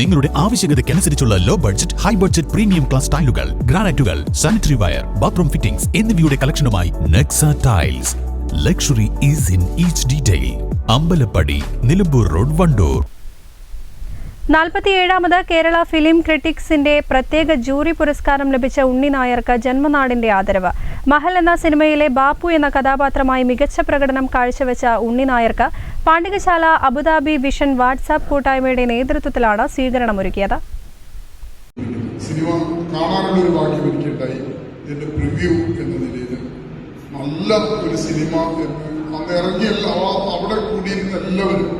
നിങ്ങളുടെ ആവശ്യകതയ്ക്കനുസരിച്ചുള്ള low budget high budget premium class ടൈലുകൾ ഗ്രാനൈറ്റുകൾ സാനിറ്ററി വയർ ബാത്റൂം ഫിറ്റിംഗ്സ് എന്നിവയുടെ കളക്ഷനുമായി Nexa tiles luxury is in each detail Ambalappadi Nilambur road Wandoor. നാൽപ്പത്തിയേഴാമത് Kerala film ക്രിറ്റിക്സിന്റെ പ്രത്യേക jury പുരസ്കാരം ലഭിച്ച ഉണ്ണി നായർക്ക് ജന്മനാടിന്റെ ആദരവ്. മഹൽ എന്ന സിനിമയിലെ ബാപ്പു എന്ന കഥാപാത്രമായി മികച്ച പ്രകടനം കാഴ്ചവെച്ച ഉണ്ണി നായർക്ക് പാണ്ഡികശാല അബുദാബി വിഷൻ വാട്സാപ്പ് കൂട്ടായ്മയുടെ നേതൃത്വത്തിലാണ് സ്വീകരണമൊരുക്കിയത്. സിനിമ കാണാനുള്ള ഒരു ഇതിന്റെ പ്രിവ്യൂ എന്ന നിലയിൽ. നല്ല ഒരു സിനിമ അന്ന് ഇറങ്ങിയ അവിടെ കൂടിയിരുന്ന എല്ലാവരും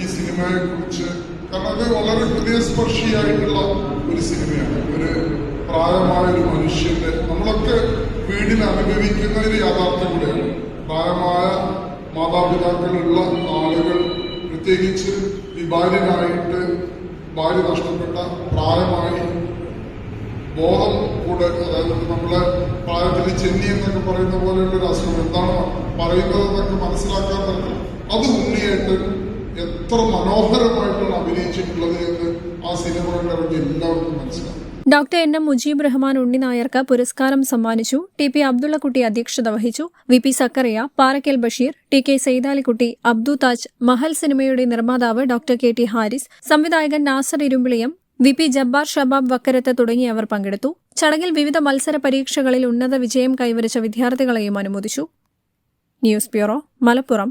ഈ സിനിമയെ കുറിച്ച് കാരണം അത് വളരെ ഹൃദയസ്പർശിയായിട്ടുള്ള ഒരു സിനിമയാണ്. ഒരു പ്രായമായ ഒരു മനുഷ്യന്റെ നമ്മളൊക്കെ വീടിൽ അനുഭവിക്കുന്ന ഒരു യാഥാർത്ഥ്യം കൂടെയാണ്. പ്രായമായ മാതാപിതാക്കളുള്ള ആളുകൾ പ്രത്യേകിച്ച് വിഭാര്യനായിട്ട് ഭാര്യ നഷ്ടപ്പെട്ട പ്രായമായി ബോധം കൂടെ അതായത് നമ്മളെ പ്രായത്തിൽ ചെന്നി എന്നൊക്കെ പറയുന്ന പോലെയുള്ള ഒരു അസുഖം എന്താണ് പറയുന്നത് എന്നൊക്കെ മനസ്സിലാക്കാൻ അത് ഉണ്ണിയായിട്ട് എത്ര മനോഹരമായിട്ടാണ് അഭിനയിച്ചിട്ടുള്ളത് എന്ന് ആ സിനിമ കണ്ടിറങ്ങി എല്ലാവർക്കും മനസ്സിലാവും doctor N M Mujeeb Rahman Unni നായർക്ക് പുരസ്കാരം സമ്മാനിച്ചു. ടി പി അബ്ദുള്ളക്കുട്ടി അധ്യക്ഷത വഹിച്ചു. V P Zakariya Parakkal Basheer T K Saidalikutty Abdu Taj Mahal സിനിമയുടെ നിർമ്മാതാവ് ഡോക്ടർ കെ ടി ഹാരിസ് സംവിധായകൻ നാസർ ഇരുമ്പിളിയം വി പി ജബ്ബാർ ഷബാബ് വക്കരത്ത് തുടങ്ങിയവർ പങ്കെടുത്തു. ചടങ്ങിൽ വിവിധ മത്സര പരീക്ഷകളിൽ ഉന്നത വിജയം കൈവരിച്ച വിദ്യാർത്ഥികളെയും അനുമോദിച്ചു. News bureau Malappuram.